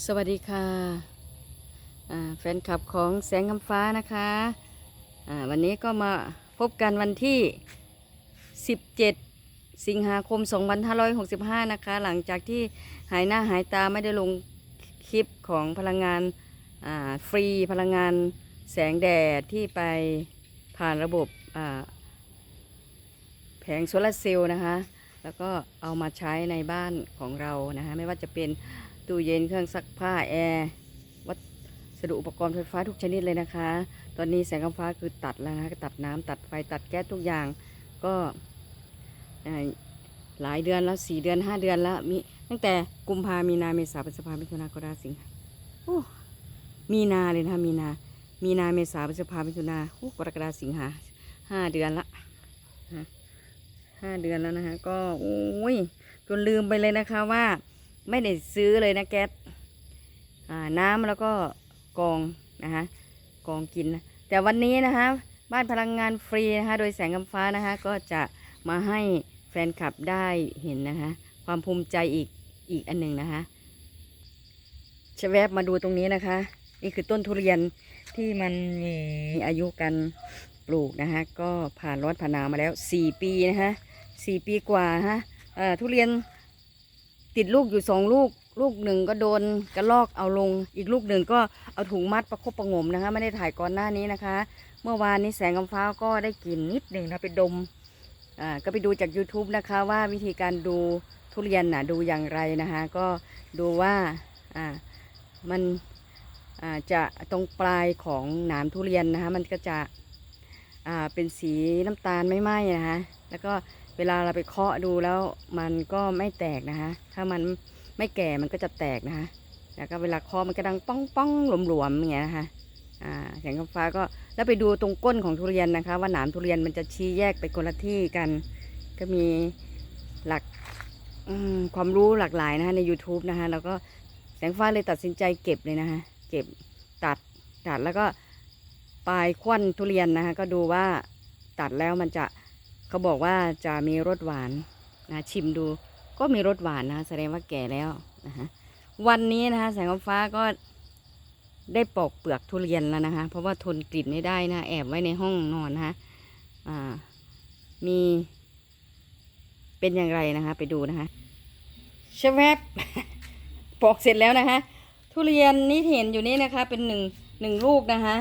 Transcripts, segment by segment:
สวัสดีค่ะแฟนคลับของแสงคำฟ้านะคะวันนี้ก็มาพบกันวันที่ 17 สิงหาคม 2565 นะคะ หลังจากที่หายหน้าหายตาไม่ได้ลงคลิปของพลังงานฟรีพลังงานแสงแดดที่ไปผ่านระบบแผงโซลาร์เซลล์นะคะ แล้วก็เอามาใช้ในบ้านของเรานะคะไม่ว่าจะเป็น ตู้เย็นเครื่องซักผ้าแอร์วัสดุอุปกรณ์ไฟฟ้าทุกชนิดเลยนะคะ ตอนนี้แสงกำฟ้าคือตัดแล้วนะคะตัดน้ำตัดไฟตัดแก๊สทุกอย่างก็หลายเดือนแล้วสี่เดือนห้าเดือนแล้วมีตั้งแต่กุมภามีนาเมษาพฤษภามิถุนากรกฎาสิงหาโอ้มีนาเลยนะมีนา มีนาเมษาพฤษภามิถุนาโอ้กรกฎาสิงหาห้าเดือนละฮะห้าเดือนแล้วนะคะก็โอ้ยจนลืมไปเลยนะคะว่า ไม่ได้ซื้อเลยนะแก๊สน้ำแล้วก็กองนะคะกองกินนะแต่วันนี้นะคะบ้านพลังงานฟรีนะคะโดยแสงกำฟ้านะคะก็จะมาให้แฟนคลับได้เห็นนะคะความภูมิใจอีกอีกอันหนึ่งนะคะจะแวบมาดูตรงนี้นะคะ นี่คือต้นทุเรียนที่มันมีอายุการปลูกนะคะก็ผ่านร้อนผ่านหนาวมาแล้ว 4 ปีนะคะ4ปีกว่านะทุเรียน ติดลูกอยู่สองลูก ลูกหนึ่งก็โดนกระลอกเอาลง อีกลูกหนึ่งก็เอาถุงมัดประคบประงมนะคะ ไม่ได้ถ่ายก่อนหน้านี้นะคะ เมื่อวานนี้แสงกำฟ้าก็ได้กลิ่นนิดหนึ่งนะไปดมอ่าก็ไปดูจาก YouTube นะคะว่าวิธีการดูทุเรียนน่ะดูอย่างไรนะคะ ก็ดูว่าอ่ามันอ่าจะตรงปลายของหนามทุเรียนนะคะ มันก็จะอ่าเป็นสีน้ำตาลไม่ไหม้นะคะแล้วก็ เวลาเราไปเคาะดูแล้วมันก็ไม่แตกนะคะ ถ้ามันไม่แก่มันก็จะแตกนะคะ แล้วก็เวลาเคาะมันก็ดังป้องป้องหลวมๆอย่างเงี้ยนะคะอ่าแสงกำฟ้าก็แล้วไปดูตรงก้นของทุเรียนนะคะ ว่าหนามทุเรียนมันจะชี้แยกไปคนละที่กัน ก็มีหลักความรู้หลากหลายนะคะใน YouTube นะคะแล้วก็แสงฟ้าเลยตัดสินใจเก็บเลยนะคะเก็บตัดตัดแล้วก็ปลายควันทุเรียนนะคะก็ดูว่าตัดแล้วมันจะ เขาบอกว่าจะมีรสหวานนะชิมดูก็มีรสหวานนะแสดงว่าแก่แล้วนะคะวันนี้นะคะแสงฟ้าก็ได้ปอกเปลือกทุเรียนแล้วนะคะ เพราะว่าทนกลิ่นไม่ได้นะ แอบไว้ในห้องนอนนะคะมีเป็นอย่างไรนะคะ ไปดูนะคะชะแวบปอกเสร็จแล้วนะคะ ทุเรียนนี้ที่เห็นอยู่นี่นะคะ เป็นหนึ่งหนึ่งลูกนะคะ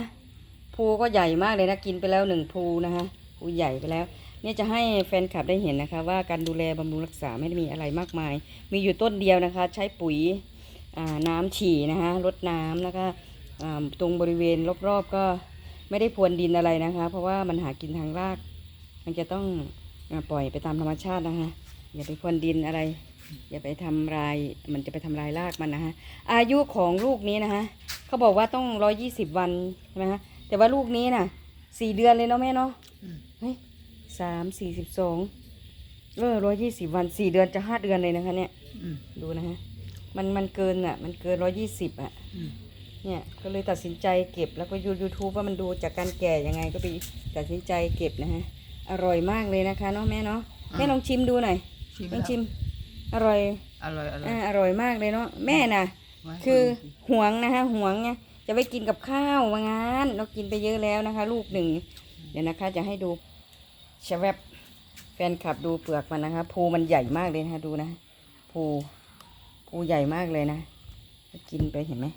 ภูก็ใหญ่มากเลยนะกินไปแล้วหนึ่งภูนะคะภูใหญ่ไปแล้ว เนี่ยจะให้แฟนคลับได้เห็นนะคะ ว่าการดูแลบำรุงรักษาไม่ได้มีอะไรมากมาย มีอยู่ต้นเดียวนะคะ ใช้ปุ๋ยอ่าน้ำฉี่นะคะรดน้ำแล้วก็อ่าตรงบริเวณรอบๆก็ไม่ได้พรวนดินอะไรนะคะ เพราะว่ามันหากินทางราก มันจะต้องอาปล่อยไปตามธรรมชาตินะคะ อย่าไปพรวนดินอะไร อย่าไปทำลายมันจะไปทำลายรากมันนะคะอายุของลูกนี้นะคะเขาบอกว่าต้องร้อยี่สิบวันใช่ไหมคะแต่ว่าลูกนี้น่ะสี่เดือนเลยเนาะแม่เนาะเฮ้ย สามสี่สิบสองเออร้อยี่สิบวันสี่เดือนจะห้าเดือนเลยนะคะ เนี่ยอืมดูนะฮะมันมันเกินอะ มันเกินร้อยี่สิบอะ อืมเนี่ยก็เลยตัดสินใจเก็บแล้วก็ยูยูทูบว่ามันดูจากการแก่ยังไงก็ไปตัดสินใจเก็บนะฮะอร่อยมากเลยนะคะเนาะแม่เนาะแม่ลองชิมดูหน่อยชิมลองแล้วชิม อร่อยอร่อยอร่อยอ่าอร่อยมากเลยเนาะแม่น่ะ ไว้คือดูสิหวงนะคะหวงไงจะไปกินกับข้าวว่างานเรากินไปเยอะแล้วนะคะ ลูกหนึ่งเดี๋ยวนะคะจะให้ดู ชแวบแฟนคลับดูเปลือกมันนะคะภูมันใหญ่มากเลยนะคะดูนะภูภูใหญ่มากเลยนะ กินไปเห็นไหม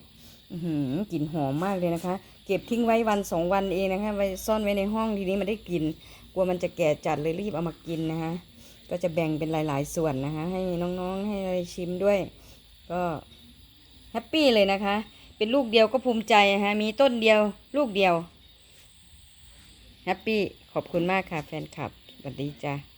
กลิ่นหอมมากเลยนะคะ เก็บทิ้งไว้วันสองวันเองนะคะไว้ซ่อนไว้ในห้องทีนี้มันได้กลิ่นกลัวมันจะแก่จัดเลยรีบเอามากินนะคะก็จะแบ่งเป็นหลาย ๆ ส่วนนะคะให้น้องๆให้ไรชิมด้วย ก็แฮปปี้เลยนะคะ เป็นลูกเดียวก็ภูมิใจนะคะมีต้นเดียว ลูกเดียวแฮปปี้ ขอบคุณมากค่ะแฟนคลับสวัสดีจ้า